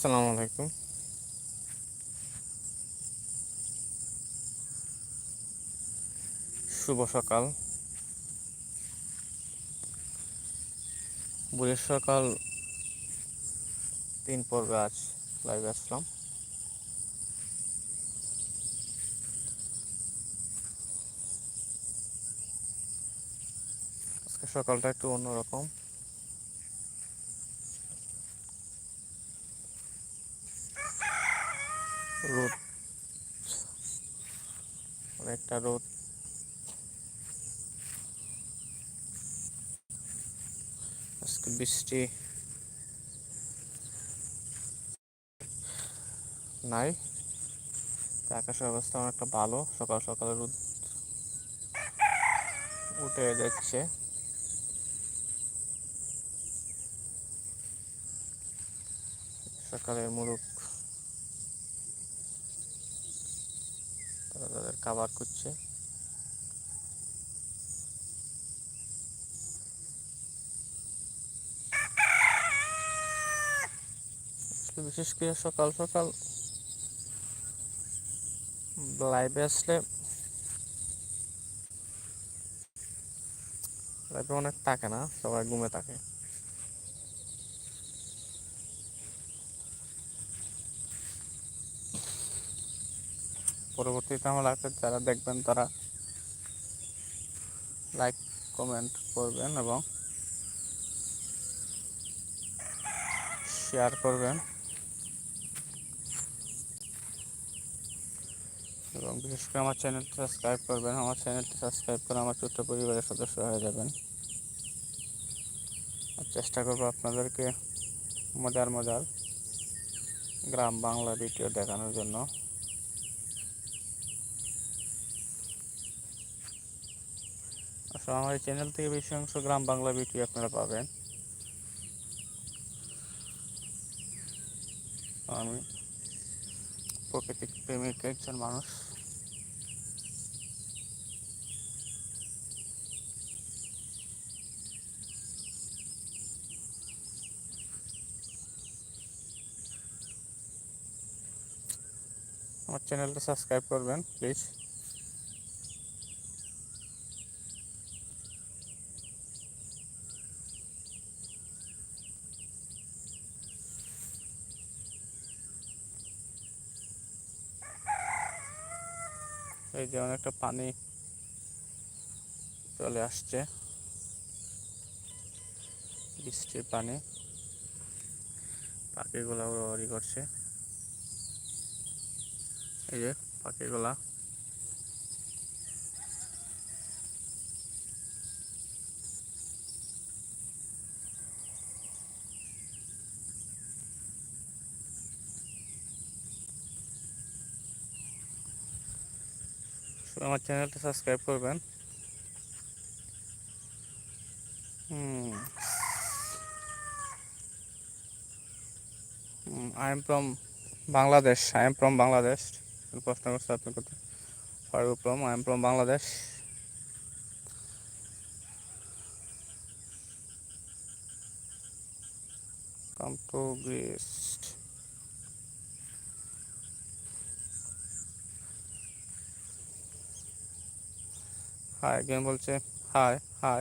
আসসালামু আলাইকুম। শুভ সকাল। বুড়ের সকাল তিন পর্বে আজ লাইভে আসলাম। আজকে সকালটা একটু অন্যরকম। রোদ। অনেকটা রোদ। আজকে বৃষ্টি। নাই। আকাশের অবস্থা অনেকটা ভালো। সকাল সকালে রোদ উঠে যাচ্ছে। সকালে মুরুখ তারা তাদের খাবার করছে বিশেষ করে সকাল সকাল লাইভে আসলে লাইভে অনেক থাকে না, সবাই ঘুমে থাকে। পরবর্তীতে আমার লাইভে যারা দেখবেন তারা লাইক কমেন্ট করবেন এবং শেয়ার করবেন। এবং বিশেষ করে আমার চ্যানেলটি সাবস্ক্রাইব করবেন। আমার চ্যানেলটি সাবস্ক্রাইব করে আমার ছোট্ট পরিবারের সদস্য হয়ে যাবেন। চেষ্টা করব আপনাদেরকে মজার মজার গ্রাম বাংলা ভিডিও দেখানোর জন্য। আসলে আমার এই চ্যানেল থেকে বেশি অংশ গ্রাম বাংলা ভিডিও আপনারা পাবেন। আমি প্রকৃতিক প্রেমিক একজন মানুষ। আমার চ্যানেলটা সাবস্ক্রাইব করবেন, প্লিজ। এই যে অনেকটা পানি চলে আসছে। বৃষ্টির পানি। পাখিগুলা উড়াউড়ি করছে। এই যে পাখিগুলা। আমার চ্যানেলটা সাবস্ক্রাইব করবেন। I am from Bangladesh I am from Bangladesh প্রশ্ন করছে আপনি কোথায় আর from I am from Bangladesh come to Greece hi game বলছে হাই হাই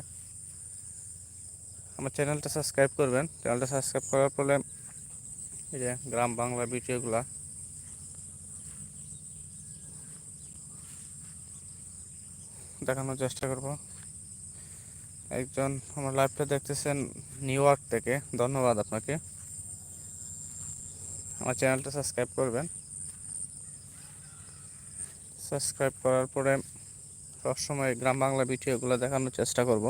আমার চ্যানেলটা সাবস্ক্রাইব করবেন। চ্যানেলটা সাবস্ক্রাইব করার ফলে এই যে গ্রাম বাংলা ভিডিওগুলা দেখানোর চেষ্টা করব। একজন আমার লাইভটা দেখতেছেন নিউ ইয়র্ক থেকে। ধন্যবাদ আপনাকে। আমার চ্যানেলটা সাবস্ক্রাইব করবেন। সাবস্ক্রাইব করার পরে সবসময় গ্রাম বাংলা ভিডিওগুলো দেখানোর চেষ্টা করব।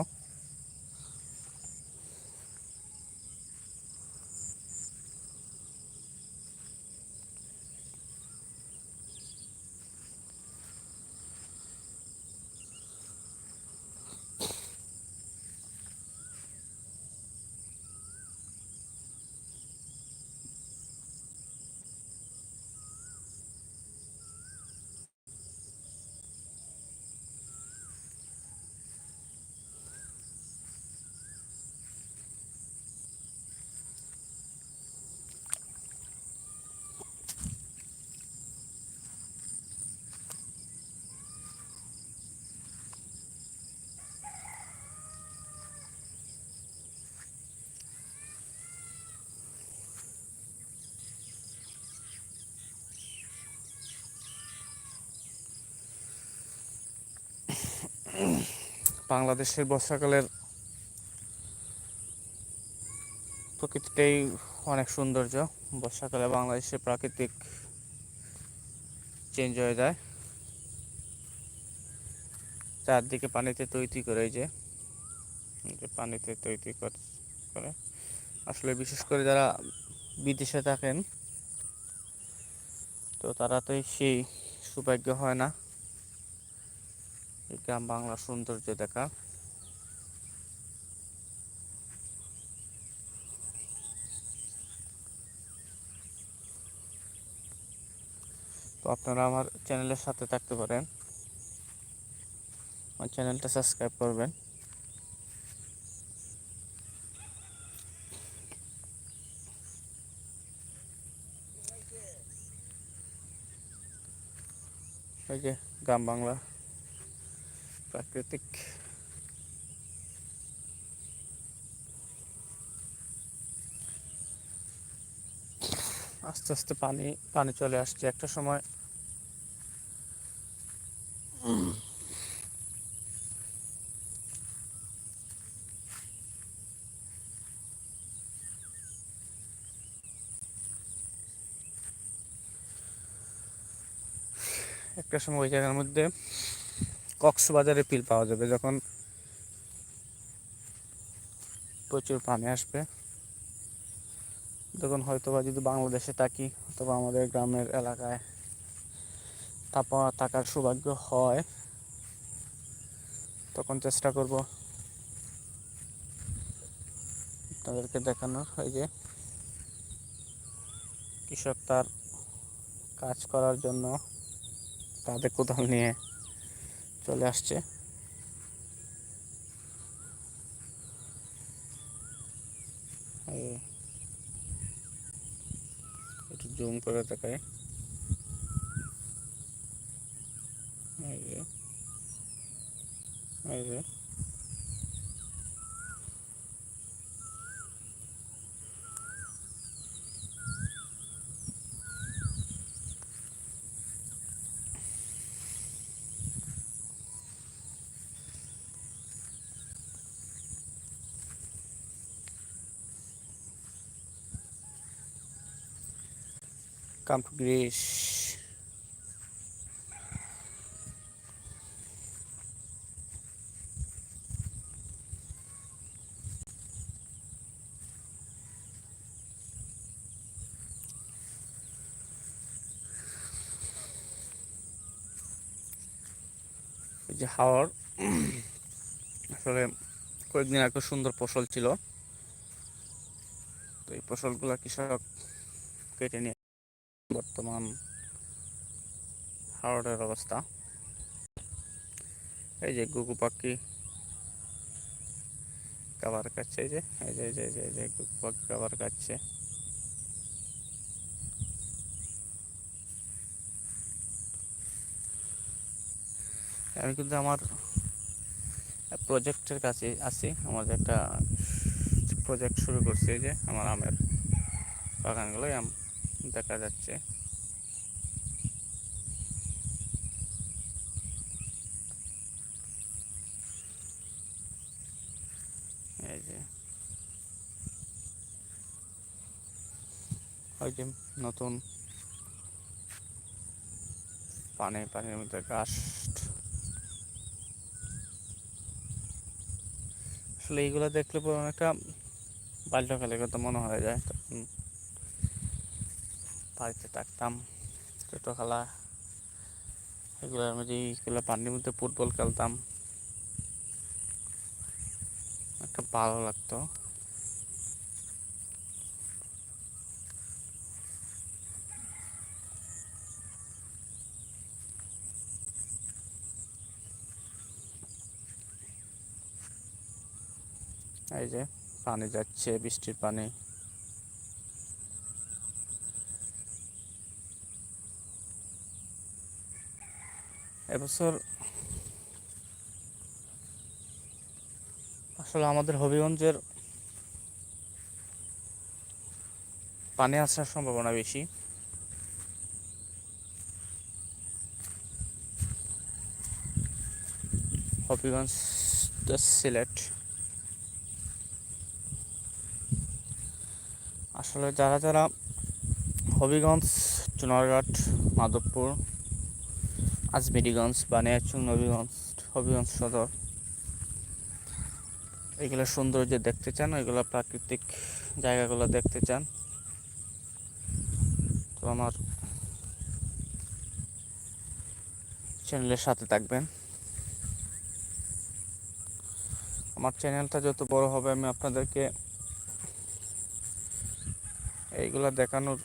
বাংলাদেশের বর্ষাকালের প্রকৃতিটাই অনেক সৌন্দর্য। বর্ষাকালে বাংলাদেশের প্রাকৃতিক চেঞ্জ হয়ে যায়। চারদিকে পানিতে তৈরি করে যে পানিতে তৈরি করে। আসলে বিশেষ করে যারা বিদেশে থাকেন, তো তারা তো সেই সৌভাগ্য হয় না। এই গ্রাম বাংলার সৌন্দর্য দেখা। তো আপনারা আমার চ্যানেলের সাথে থাকতে পারেন। আমার চ্যানেলটা সাবস্ক্রাইব করবেন। ওই যে গ্রাম বাংলা। প্রাকৃতিক। আস্তে আস্তে পানি পানি চলে আসছে। একটা সময় একটা সময় ওই জায়গার মধ্যে কক্সবাজারে পিল পাওয়া যাবে যখন প্রচুর পানি আসবে। তখন হয়তো বা যদি বাংলাদেশে থাকি, অথবা আমাদের গ্রামের এলাকায় তাপা থাকার সৌভাগ্য হয়, তখন চেষ্টা করব আপনাদেরকে দেখানোর। এই যে কৃষক তার কাজ করার জন্য তাদের কোদাল নিয়ে চলে আসছে। একটু জুম করে দেখায় এই যে এই come to Greece. যে হাওয়ার আসলে কয়েকদিন আগে সুন্দর ফসল ছিল তো এই ফসলগুলো কৃষক কেটে নিয়ে বর্তমান হাওড়ের অবস্থা। এই যে গুগু পাখি কাবার খাচ্ছে এই যে এই যে এই যে এই যে গুগু পাখি কাবার খাচ্ছে আমি কিন্তু আমার প্রজেক্টের কাছে আছি আমাদের একটা প্রজেক্ট শুরু করছি যে আমার আমের বাগানগুলোই আম দেখা যাচ্ছে। এই যে। ওই যে নতুন। পানি, পানির মধ্যে ঘাস আসলে এইগুলো দেখলে পরে অনেকটা বাল্যকালের কথা মনে হয়ে যায়। তখন বাড়িতে থাকতাম ছোটো খেলা এগুলোর মধ্যে এইগুলো পানির মধ্যে ফুটবল খেলতাম। একটা ভালো লাগতো। এই যে পানি যাচ্ছে, বৃষ্টির পানি। এবছর আসলে আমাদের হবিগঞ্জের পানি আসার সম্ভাবনা বেশি। হবিগঞ্জ সিলেট। আসলে যারা যারা হবিগঞ্জ চুনারঘাট মাধবপুর আজমেরিগঞ্জ বানিয়াচুং নবীগঞ্জ, হবিগঞ্জ সদর। এগুলো সৌন্দর্য দেখতে চান, এগুলো প্রাকৃতিক জায়গাগুলো দেখতে চান। তো আমার চ্যানেলের সাথে থাকবেন। আমার চ্যানেলটা যত বড় হবে, আমি আপনাদেরকে এইগুলা দেখানোর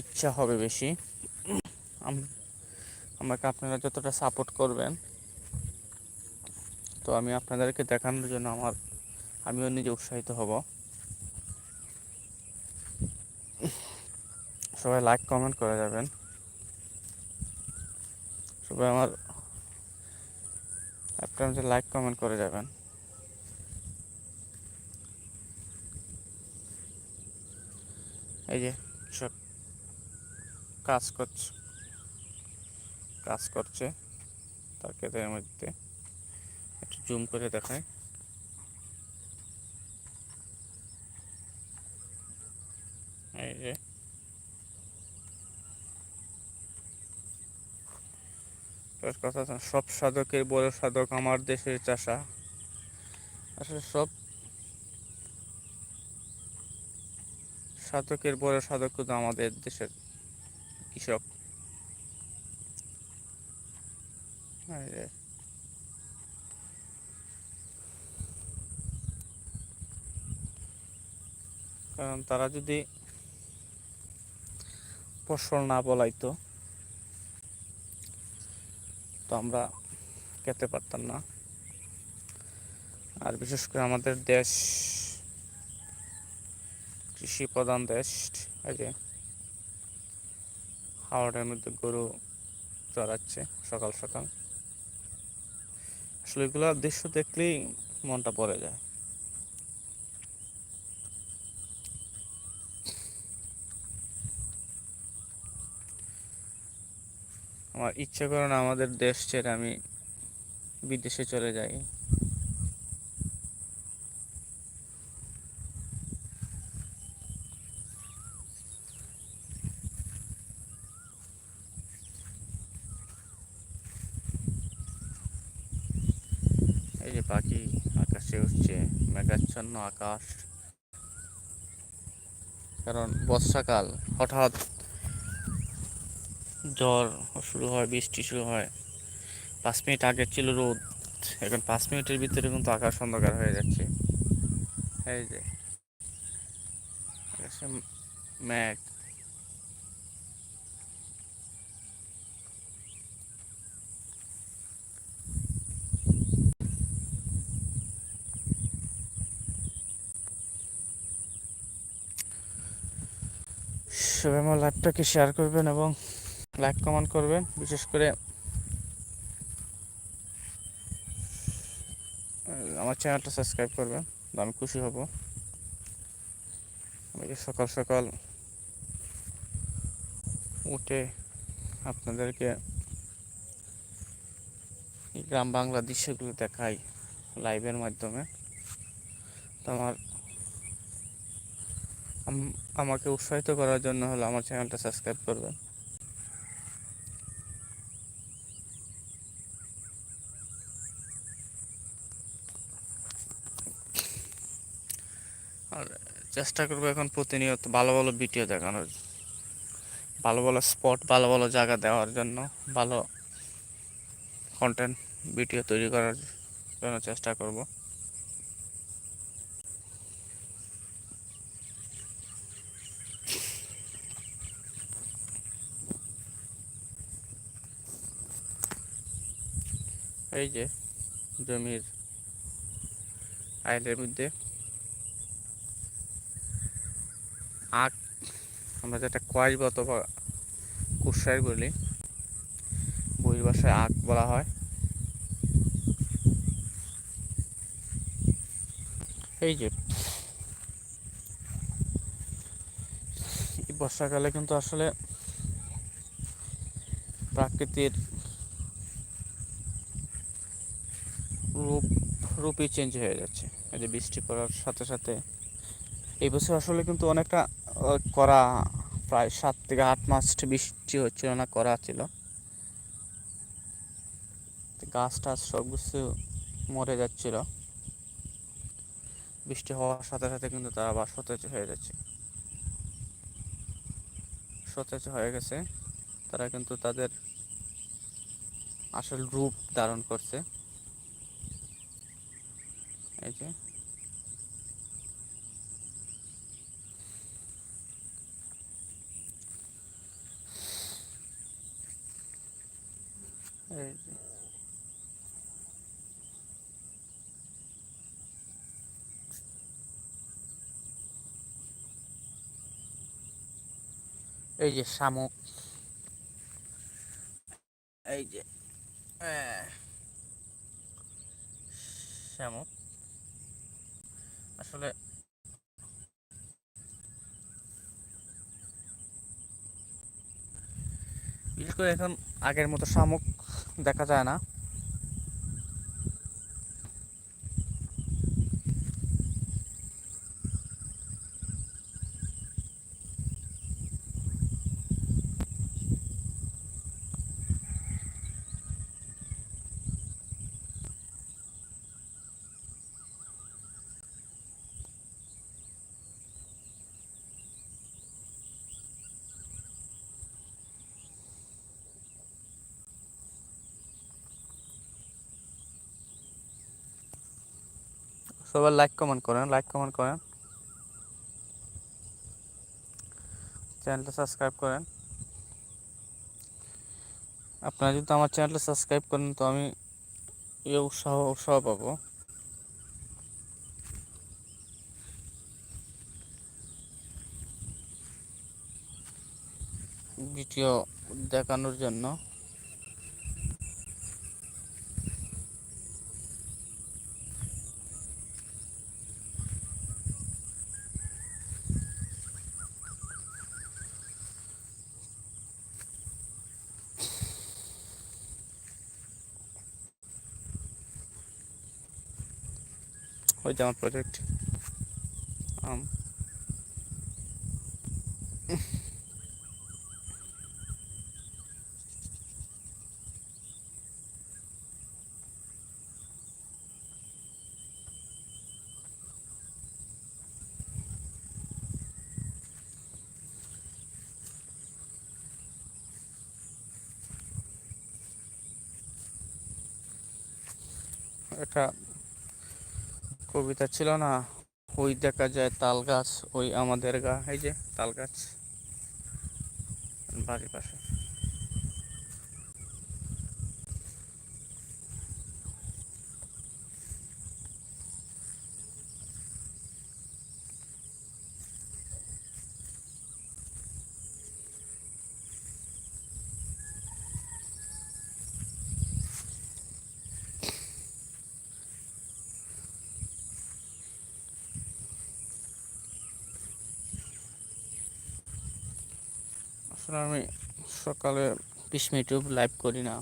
ইচ্ছা হবে বেশি। আমাকে আপনারা যতটা সাপোর্ট করবেন, তো আমি আপনাদেরকে দেখানোর জন্য আমার আমিও নিজে উৎসাহিত হব। সবাই লাইক কমেন্ট করে যাবেন। সবাই আমার আপনারা লাইক কমেন্ট করে যাবেন। এই যে, সব কাজ করছে কাজ করছে, তার ক্ষেতের মধ্যে। একটু জুম করে দেখায় এই যে। কথা সব সাধকের বড় সাধক আমার দেশের চাষা। আসলে সব সাধকের বড় সাধক কিন্তু আমাদের দেশের কৃষক এই যে কারণ তারা যদি ফসল না বলাইতো তো আমরা খেতে পারতাম না। আর বিশেষ করে আমাদের দেশ, কৃষি প্রধান দেশ, এই যে হাওড়ের মধ্যে গরু চড়াচ্ছে সকাল সকাল। আসলে এগুলো দৃশ্য দেখলেই মনটা পড়ে যায়। আমার ইচ্ছে করে না আমাদের দেশ ছেড়ে আমি বিদেশে চলে যাই। এই যে পাখি আকাশে উঠছে মেঘাচ্ছন্ন আকাশ। কারণ বর্ষাকাল, হঠাৎ ঝড় শুরু হয়, বৃষ্টি শুরু হয়। পাঁচ মিনিট আগে ছিল রোদ। এখন পাঁচ মিনিটের ভিতরে কিন্তু আকাশ অন্ধকার হয়ে যাচ্ছে। এই যে মেঘ। সবাই আমার লাইভটাকে শেয়ার করবেন এবং লাইক কমেন্ট করবেন, বিশেষ করে আমার চ্যানেলটা সাবস্ক্রাইব করবেন আমি খুশি হব। আমি সকাল সকাল উঠে আপনাদেরকে এই গ্রাম বাংলা দৃশ্যগুলো দেখাই লাইভের মাধ্যমে। তো আমার আমাকে উৎসাহিত করার জন্য হলো আমার চ্যানেলটা সাবস্ক্রাইব করবেন আর চেষ্টা করব এখন প্রতিনিয়ত ভালো ভালো ভিডিও দেখানোর ভালো ভালো স্পট ভালো ভালো জায়গা দেওয়ার জন্য, ভালো কন্টেন্ট ভিডিও তৈরি করার জন্য চেষ্টা করব। এই যে জমির আইলের মধ্যে আখ আমরা যেটা কোয়াইব অথবা কুসাই বলি, বইয়ের ভাষায় আখ বলা হয়। এই যে বর্ষাকালে কিন্তু আসলে প্রাকৃতির রূপ, রূপই চেঞ্জ হয়ে যাচ্ছে। এই যে বৃষ্টি পড়ার সাথে সাথে এই বছর আসলে কিন্তু অনেকটা করা প্রায় সাত থেকে আট মাস বৃষ্টি হচ্ছিল না, করা ছিল। গাছ টাছ সব কিছু মরে যাচ্ছিল। বৃষ্টি হওয়ার সাথে সাথে কিন্তু তারা আবার সতেজ হয়ে যাচ্ছে। সতেজ হয়ে গেছে। তারা কিন্তু তাদের আসল রূপ ধারণ করছে। এই যে। এই যে শামুক এই যে আহ, শামুক আসলে বিশেষ করে এখন আগের মতো শামুক দেখা যায় না। সবাই লাইক কমেন্ট করেন লাইক কমেন্ট করেন। চ্যানেলটা সাবস্ক্রাইব করেন। আপনারা যদি আমার চ্যানেলটা সাবস্ক্রাইব করেন, তো আমি এ উৎসাহ উৎসাহ পাবো। ভিডিও দেখানোর জন্য। যে আমার প্রজেক্ট আম এটা কবিতা ছিল না, ওই দেখা যায় তাল গাছ, ওই আমাদের গা, এই যে তাল গাছ। বাড়ির পাশে। আসলে আমি সকালে বিশ মিনিট লাইভ করি না।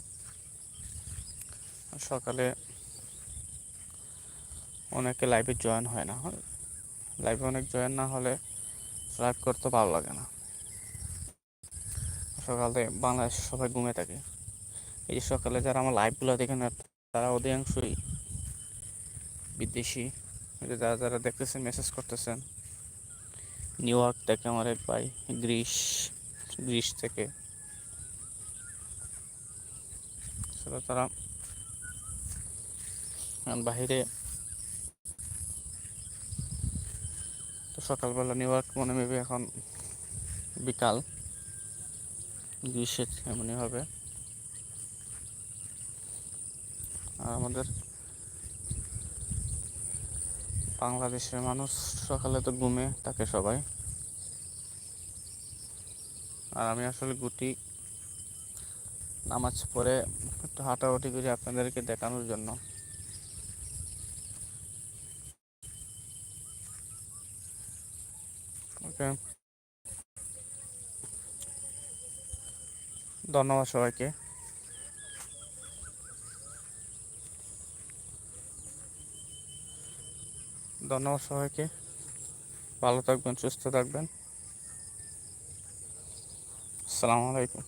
সকালে অনেকে লাইভে জয়েন হয় না। লাইভে অনেক জয়েন না হলে লাইভ করতে ভালো লাগে না। সকালে বাংলাদেশ সবাই ঘুমে থাকে। এই যে সকালে যারা আমার লাইভগুলো দেখে না তারা অধিকাংশই বিদেশি। যারা যারা দেখতেছেন মেসেজ করতেছেন, নিউ ইয়র্ক থেকে আমার এক ভাই, গ্রিস। গ্রিস থেকে। আসলে তারা বাহিরে তো সকালবেলা নিউ ইয়র্ক মনে মেবি এখন বিকাল। গ্রীষ্মের এমনই হবে। আর আমাদের বাংলাদেশের মানুষ সকালে তো ঘুমে থাকে সবাই। আর আমি আসলে গুটি নামাজ পড়ে একটু হাঁটাহাঁটি করে আপনাদেরকে দেখানোর জন্য। ওকে। ধন্যবাদ সবাইকে। ধন্যবাদ সবাইকে। ভালো থাকবেন, সুস্থ থাকবেন। আসসালামু আলাইকুম।